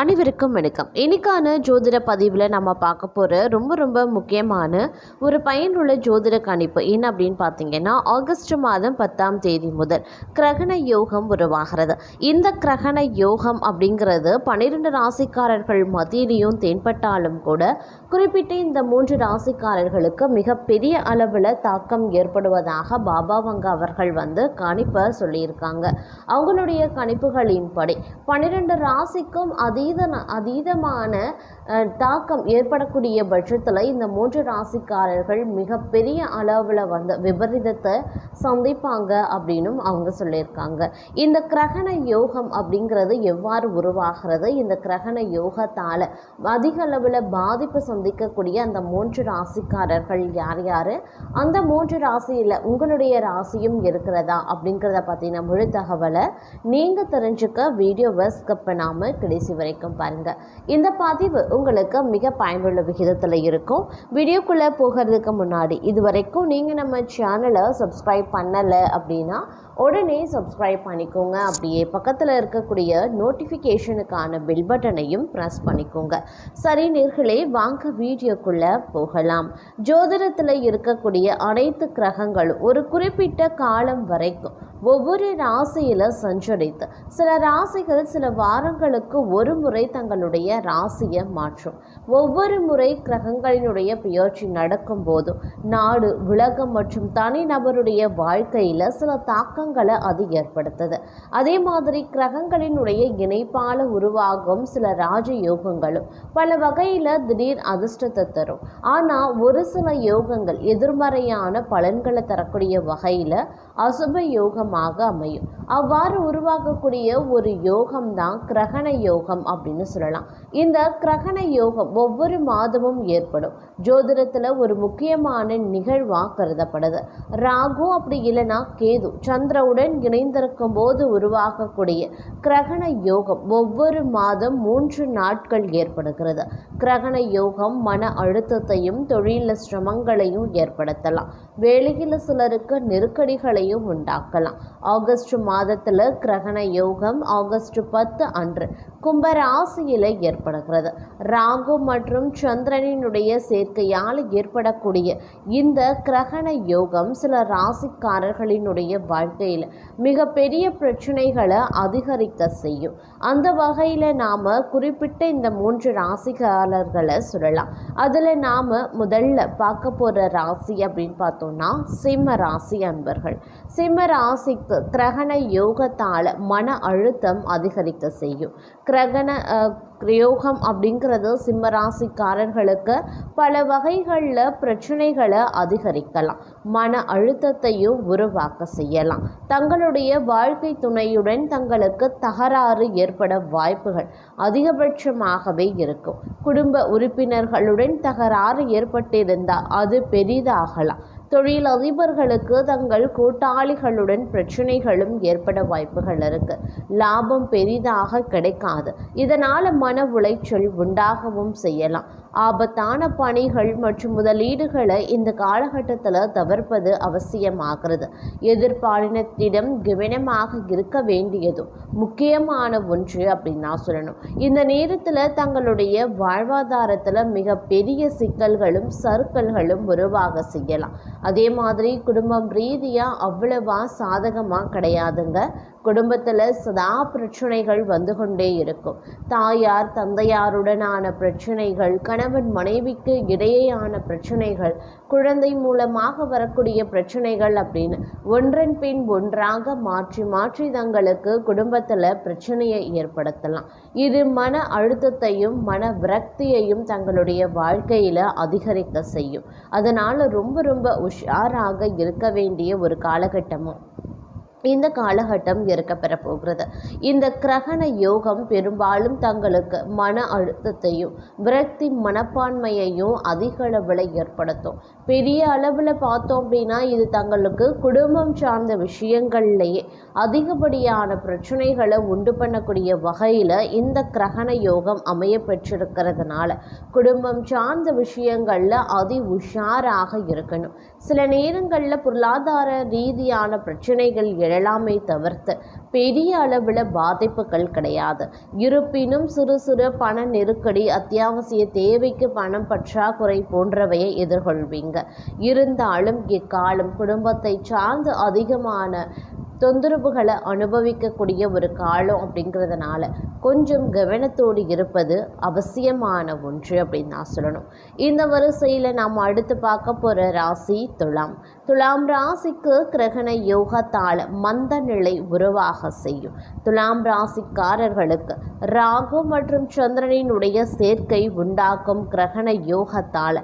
அனைவருக்கும் வணக்கம். இன்னைக்கான ஜோதிட பதிவில் நம்ம பார்க்க போகிற ரொம்ப ரொம்ப முக்கியமான ஒரு பயனுள்ள ஜோதிட கணிப்பு என்ன அப்படின்னு பார்த்தீங்கன்னா ஆகஸ்ட் மாதம் பத்தாம் தேதி முதல் கிரகண யோகம் உருவாகிறது. இந்த கிரகண யோகம் அப்படிங்கிறது பன்னிரெண்டு ராசிக்காரர்கள் மத்தியிலையும் தென்பட்டாலும் கூட குறிப்பிட்ட இந்த மூன்று ராசிக்காரர்களுக்கு மிகப்பெரிய அளவில் தாக்கம் ஏற்படுவதாக பாபாவங்க அவர்கள் வந்து கணிப்பை சொல்லியிருக்காங்க. அவங்களுடைய கணிப்புகளின்படி பன்னிரெண்டு ராசிக்கும் அதீத அதீதமான தாக்கம் ஏற்படக்கூடிய பட்சத்தில் இந்த மூன்று ராசிக்காரர்கள் மிகப்பெரிய அளவில் வந்து விபரீதத்தை சந்திப்பாங்க அப்படின்னும் அவங்க சொல்லியிருக்காங்க. இந்த கிரகண யோகம் அப்படிங்கிறது எவ்வாறு உருவாகிறது? இந்த கிரகண யோகத்தால் அதிக அளவில் பாதிப்பு சந்திக்கக்கூடிய அந்த மூன்று ராசிக்காரர்கள் யார் யார்? அந்த மூன்று ராசியில் உங்களுடைய ராசியும் இருக்கிறதா அப்படிங்கிறத பற்றின முழு தகவலை நீங்கள் தெரிஞ்சுக்க வீடியோ ஸ்கிப் பண்ணாமல் கடைசி வரைக்கும் பாருங்கள் இந்த பதிவு உங்களுக்கு மிக பயனுள்ள விகிதத்தில் இருக்கும். வீடியோக்குள்ளே போகிறதுக்கு முன்னாடி இது வரைக்கும் நீங்கள் நம்ம சேனலை சப்ஸ்கிரைப் பண்ணலை அப்படின்னா உடனே சப்ஸ்கிரைப் பண்ணிக்கோங்க. அப்படியே பக்கத்தில் இருக்கக்கூடிய நோட்டிஃபிகேஷனுக்கான பெல் பட்டனையும் ப்ரெஸ் பண்ணிக்கோங்க. சரி நேர்களே வாங்க வீடியோக்குள்ளே போகலாம். ஜோதிடத்தில் இருக்கக்கூடிய அனைத்து கிரகங்களும் ஒரு குறிப்பிட்ட காலம் வரைக்கும் ஒவ்வொரு ராசியில் சஞ்சரித்து சில ராசிகள் சில வாரங்களுக்கு ஒரு முறை தங்களுடைய ராசியை மாற்றும். ஒவ்வொரு முறை கிரகங்களினுடைய பயிற்சி நடக்கும் போதும் நாடு உலகம் மற்றும் தனிநபருடைய வாழ்க்கையில் சில தாக்கங்கள் அது ஏற்படுத்துது. அதே மாதிரி கிரகங்களினுடைய இணைப்பால் உருவாகும் சில ராஜயோகங்களும் பல வகையில் திடீர் அதிர்ஷ்டத்தை தரும். ஆனால் ஒரு சில யோகங்கள் எதிர்மறையான பலன்களை தரக்கூடிய வகையில் அசுப யோகமாக அமையும். அவ்வாறு உருவாகக்கூடிய ஒரு யோகம் தான் கிரகண யோகம் அப்படின்னு சொல்லலாம். இந்த கிரகண யோகம் ஒவ்வொரு மாதமும் ஏற்படும். ஜோதிடத்தில் ஒரு முக்கியமான நிகழ்வாக கருதப்படுது. ராகு அப்படி இல்லைன்னா கேது சந்திர சந்திரவுடன் இணைந்திருக்கும் போது உருவாகக்கூடிய கிரகண யோகம் ஒவ்வொரு மாதம் மூன்று நாட்கள் ஏற்படுகிறது. கிரகண யோகம் மன அழுத்தத்தையும் தொழில சிரமங்களையும் ஏற்படுத்தலாம். வேலையில் சிலருக்கு நெருக்கடிகளையும் உண்டாக்கலாம். ஆகஸ்ட் மாதத்தில் கிரகண யோகம் ஆகஸ்ட் பத்து அன்று. கும்பராசியில் ஏற்படுகிறது. ராகு மற்றும் சந்திரனினுடைய சேர்க்கையால் ஏற்படக்கூடிய இந்த கிரகண யோகம் சில ராசிக்காரர்களினுடைய வாழ்க்கையில் மிகப்பெரிய பிரச்சனைகளை அதிகரிக்க செய்யும். அந்த வகையில் நாம் குறிப்பிட்ட இந்த மூன்று ராசிக்காரர்களை சொல்லலாம். அதில் நாம் முதல்ல பார்க்க போகிற ராசி அப்படின்னு பார்த்தோம்னா சிம்ம ராசி அன்பர்கள். சிம்ம ராசிக்கு கிரகண யோகத்தால் மன அழுத்தம் அதிகரிக்க செய்யும். கிரகண அஹ், யோகம் அப்படிங்கிறது சிம்ம ராசிக்காரர்களுக்கு பல வகைகளில் பிரச்சனைகளை அதிகரிக்கலாம். மன அழுத்தத்தையும் உருவாக்க செய்யலாம். தங்களுடைய வாழ்க்கை துணையுடன் தங்களுக்கு தகராறு ஏற்பட வாய்ப்புகள் அதிகபட்சமாகவே இருக்கும். குடும்ப உறுப்பினர்களுடன் தகராறு ஏற்பட்டிருந்தால் அது பெரிதாகலாம். தொழில் அதிபர்களுக்கு தங்கள் கூட்டாளிகளுடன் பிரச்சனைகளும் ஏற்பட வாய்ப்புகள் இருக்கு. லாபம் பெரிதாக கிடைக்காது. இதனால் மன உளைச்சல் உண்டாகவும் செய்யலாம். ஆபத்தான பணிகள் மற்றும் முதலீடுகளை இந்த காலகட்டத்தில் தவிர்ப்பது அவசியமாகிறது. எதிர்பாலினத்திடம் கவனமாக இருக்க வேண்டியதும் முக்கியமான ஒன்று அப்படின்னு நான் சொல்லணும். இந்த நேரத்தில் தங்களுடைய வாழ்வாதாரத்தில் மிக பெரிய சிக்கல்களும் சறுக்கல்களும் உருவாக செய்யலாம். அதே மாதிரி குடும்பம் ரீதியாக அவ்வளவா சாதகமாக கிடையாதுங்க. குடும்பத்தில் சதா பிரச்சனைகள் வந்து கொண்டே இருக்கும். தாயார் தந்தையாருடனான பிரச்சனைகள் கணவன் மனைவிக்கு இடையேயான பிரச்சனைகள் குழந்தை மூலமாக வரக்கூடிய பிரச்சனைகள் அப்படின்னு ஒன்றன் பின் ஒன்றாக மாற்றி மாற்றி தங்களுக்கு குடும்பத்தில் பிரச்சனையை ஏற்படுத்தலாம். இது மன அழுத்தத்தையும் மன விரக்தியையும் தங்களுடைய வாழ்க்கையில் அதிகரிக்க செய்யும். அதனால் ரொம்ப ரொம்ப உஷாராக இருக்க வேண்டிய ஒரு காலகட்டமும். இந்த காலகட்டம் இருக்கப்பெற போகிறது. இந்த கிரகண யோகம் பெரும்பாலும் தங்களுக்கு மன அழுத்தத்தையும் விரக்தி மனப்பான்மையையும் அதிக அளவில் ஏற்படுத்தும். பெரிய அளவில் பார்த்தோம் அப்படின்னா இது தங்களுக்கு குடும்பம் சார்ந்த விஷயங்கள்லேயே அதிகப்படியான பிரச்சனைகளை உண்டு பண்ணக்கூடிய வகையில் இந்த கிரகண யோகம் அமைய பெற்றிருக்கிறதுனால குடும்பம் சார்ந்த விஷயங்களில் அதி உஷாராக இருக்கணும். சில நேரங்களில் பொருளாதார ரீதியான பிரச்சனைகள் எழலாமே தவிர்த்து பெரிய அளவில் பாதிப்புகள் கிடையாது. இருப்பினும் சிறு சிறு பண நெருக்கடி அத்தியாவசிய தேவைக்கு பணம் பற்றாக்குறை போன்றவையை எதிர்கொள்வீங்க. இருந்தாலும் இக்காலம் குடும்பத்தை சார்ந்து அதிகமான தொந்தரவுகளை அனுபவிக்கக்கூடிய ஒரு காலம் அப்படிங்கிறதுனால கொஞ்சம் கவனத்தோடு இருப்பது அவசியமான ஒன்று அப்படின்னு நான் சொல்லணும். இந்த வரிசையில் நாம் அடுத்து பார்க்க போகிற ராசி துலாம். துலாம் ராசிக்கு கிரகண யோகத்தால் மந்த நிலை உருவாக செய்யும். துலாம் ராசிக்காரர்களுக்கு ராகு மற்றும் சந்திரனினுடைய சேர்க்கை உண்டாக்கும் கிரகண யோகத்தால்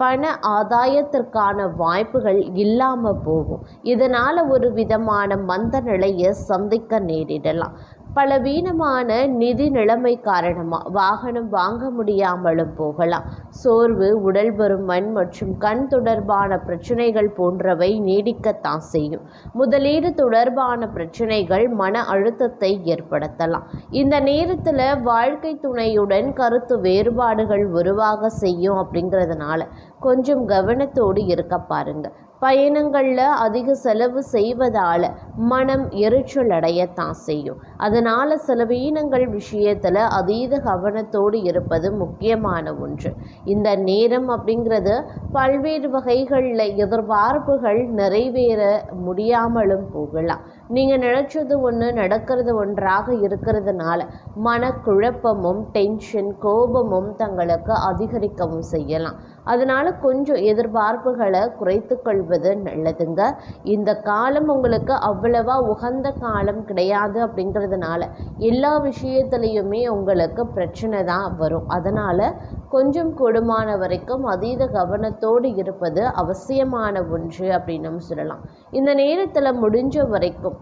பண ஆதாயத்திற்கான வாய்ப்புகள் இல்லாமல் போகும். இதனால் ஒரு விதமான மந்த நிலையை சந்திக்க நேரிடலாம். பலவீனமான நிதி நிலைமை காரணமாக வாகனம் வாங்க முடியாமலும் போகலாம். சோர்வு உடல் பருமன் மற்றும் கண் தொடர்பான பிரச்சனைகள் போன்றவை நீடிக்கத்தான் செய்யும். முதலீடு தொடர்பான பிரச்சனைகள் மன அழுத்தத்தை ஏற்படுத்தலாம். இந்த நேரத்தில் வாழ்க்கை துணையுடன் கருத்து வேறுபாடுகள் உருவாக செய்யும் அப்படிங்கிறதுனால கொஞ்சம் கவனத்தோடு இருக்க பாருங்கள் பயணங்களில் அதிக செலவு செய்வதால் மனம் எரிச்சல் அடையத்தான் செய்யும். அதனால் செலவீனங்கள் விஷயத்தில் அதீத கவனத்தோடு இருப்பது முக்கியமான ஒன்று. இந்த நேரம் அப்படிங்கிறது பல்வேறு வகைகளில் எதிர்பார்ப்புகள் நிறைவேற முடியாமலும் போகலாம். நீங்கள் நினச்சது ஒன்று நடக்கிறது ஒன்றாக இருக்கிறதுனால மனக்குழப்பமும் டென்ஷன் கோபமும் தங்களுக்கு அதிகரிக்கவும் செய்யலாம். அதனால் கொஞ்சம் எதிர்பார்ப்புகளை குறைத்து கொள்வது நல்லதுங்க. இந்த காலம் உங்களுக்கு அவ்வளவா உகந்த காலம் கிடையாது அப்படிங்கிறதுனால எல்லா விஷயத்துலேயுமே உங்களுக்கு பிரச்சனை தான் வரும். அதனால் கொஞ்சம் கொடுமான வரைக்கும் அதீத கவனத்தோடு இருப்பது அவசியமான ஒன்று அப்படின்னு சொல்லலாம். இந்த நேரத்தில் முடிஞ்ச வரைக்கும்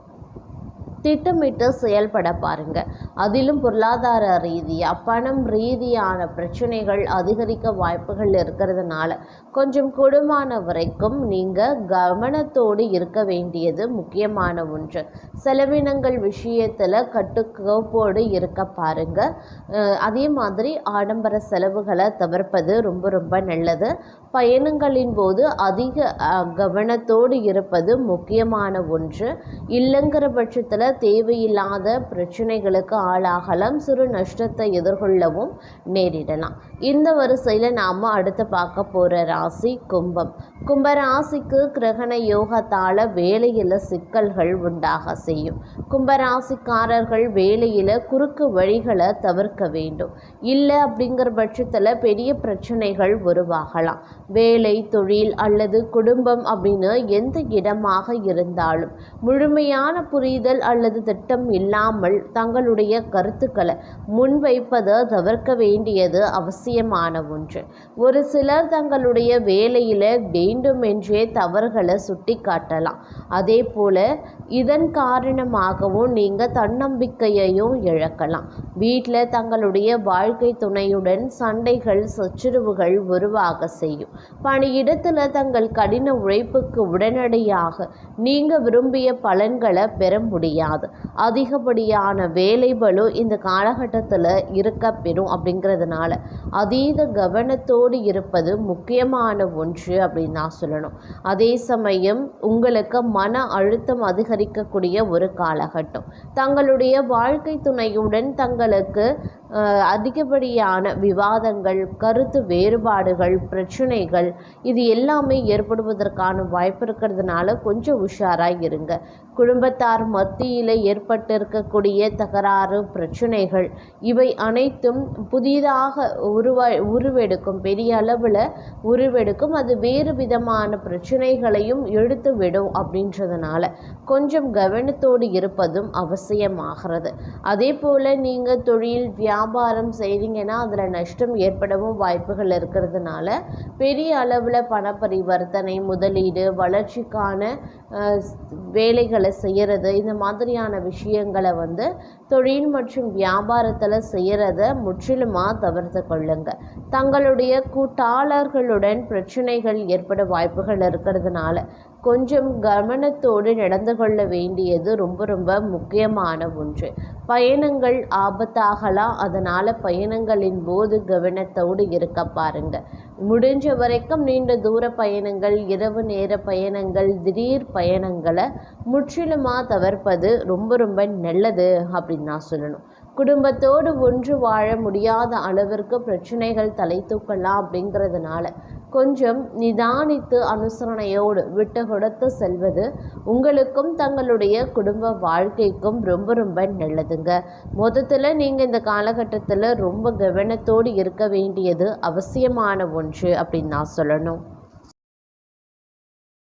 திட்டமிட்டு செயல்பட பாருங்க. அதிலும் பொருளாதார ரீதியாக பணம் ரீதியான பிரச்சனைகள் அதிகரிக்க வாய்ப்புகள் இருக்கிறதுனால கொஞ்சம் கொடுமான வரைக்கும் நீங்கள் கவனத்தோடு இருக்க வேண்டியது முக்கியமான ஒன்று. செலவினங்கள் விஷயத்தில் கட்டுக்கோப்போடு இருக்க பாருங்க. அதே மாதிரி ஆடம்பர செலவுகளை தவிர்ப்பது ரொம்ப ரொம்ப நல்லது. பயணங்களின் போது அதிக கவனத்தோடு இருப்பது முக்கியமான ஒன்று. இல்லைங்கிற பட்சத்தில் தேவையில்லாத பிரச்சனைகளுக்கு ஆளாகலாம். சிறு நஷ்டத்தை எதிர்கொள்ளவும் நேரிடலாம். இந்த வரிசையில் நாம் அடுத்து பார்க்க போகிற ராசி கும்பம். கும்பராசிக்கு கிரகண யோகத்தால் வேலையில் சிக்கல்கள் உண்டாக செய்யும். கும்பராசிக்காரர்கள் வேலையில் குறுக்கு வழிகளை தவிர்க்க வேண்டும். இல்லை அப்படிங்கிற பட்சத்தில் பெரிய பிரச்சனைகள் உருவாகலாம். வேலை தொழில் அல்லது குடும்பம் அப்படின்னு எந்த இடமாக இருந்தாலும் முழுமையான புரிதல் அல்லது திட்டம் இல்லாமல் தங்களுடைய கருத்துக்களை முன்வைப்பதை தவிர்க்க வேண்டியது அவசியமான ஒன்று. ஒரு சிலர் தங்களுடைய வேலையில் வேண்டுமென்றே தவறுகளை சுட்டி காட்டலாம் அதே போல் இதன் காரணமாகவும் நீங்கள் தன்னம்பிக்கையையும் இழக்கலாம். வீட்டில் தங்களுடைய வாழ்க்கை துணையுடன் சண்டைகள் சச்சுரவுகள் உருவாக செய்யும். பணியிடத்தில் தங்கள் கடின உழைப்புக்கு உடனடியாக நீங்கள் விரும்பிய பலன்களை பெற முடியாது. அதிகப்படியான வேலை இந்த காலகட்டத்தில் இருக்க பெறும் அப்படிங்கிறதுனால அதீத கவனத்தோடு இருப்பது முக்கியமான ஒன்று அப்படின்னு நான் சொல்லணும். அதே சமயம் உங்களுக்கு மன அழுத்தம் அதிகரிக்கக்கூடிய ஒரு காலகட்டம். தங்களுடைய வாழ்க்கை துணையுடன் தங்களுக்கு அதிகப்படியான விவாதங்கள் கருத்து வேறுபாடுகள் பிரச்சனைகள் இது எல்லாமே ஏற்படுவதற்கான வாய்ப்பு இருக்கிறதுனால கொஞ்சம் உஷாராக இருங்க. குடும்பத்தார் மத்தியில் ஏற்பட்டு இருக்கக்கூடிய தகராறு பிரச்சனைகள் இவை அனைத்தும் புதிதாக உருவா உருவெடுக்கும் பெரிய அளவில் உருவெடுக்கும் அது வேறு விதமான பிரச்சனைகளையும் எடுத்து விடும் அப்படின்றதுனால கொஞ்சம் கவனத்தோடு இருப்பதும் அவசியமாகிறது. அதே போல் நீங்கள் தொழில் வியாபாரம் செய்கிறீங்கன்னா அதில் நஷ்டம் ஏற்படவும் வாய்ப்புகள் இருக்கிறதுனால பெரிய அளவில் பண பரிவர்த்தனை முதலீடு வளர்ச்சிக்கான வேலைகளை செய்கிறது இந்த மாதிரியான விஷயங்களை வந்து தொழில் மற்றும் வியாபாரத்தில் செய்கிறத முற்றிலுமாக தவிர்த்து கொள்ளுங்க. தங்களுடைய கூட்டாளர்களுடன் பிரச்சனைகள் ஏற்பட வாய்ப்புகள் இருக்கிறதுனால கொஞ்சம் கவனத்தோடு நடந்து கொள்ள வேண்டியது ரொம்ப ரொம்ப முக்கியமான ஒன்று. பயணங்கள் ஆபத்தாகலாம். அதனால் பயணங்களின் போது கவனத்தோடு இருக்க பாருங்க. முடிஞ்ச வரைக்கும் நீண்ட தூர பயணங்கள் இரவு நேர பயணங்கள் திடீர் பயணங்களை முற்றிலுமாக தவிர்ப்பது ரொம்ப ரொம்ப நல்லது அப்படின்னு நான் சொல்லணும். குடும்பத்தோடு ஒன்று வாழ முடியாத அளவிற்கு பிரச்சனைகள் தலை தூக்கலாம் அப்படிங்கிறதுனால கொஞ்சம் நிதானித்து அனுசரணையோடு விட்டு கொடுத்து செல்வது உங்களுக்கும் தங்களுடைய குடும்ப வாழ்க்கைக்கும் ரொம்ப ரொம்ப நல்லதுங்க. மொத்தத்தில் நீங்கள் இந்த காலகட்டத்தில் ரொம்ப கவனத்தோடு இருக்க வேண்டியது அவசியமான ஒன்று அப்படின்னு நான் சொல்லணும்.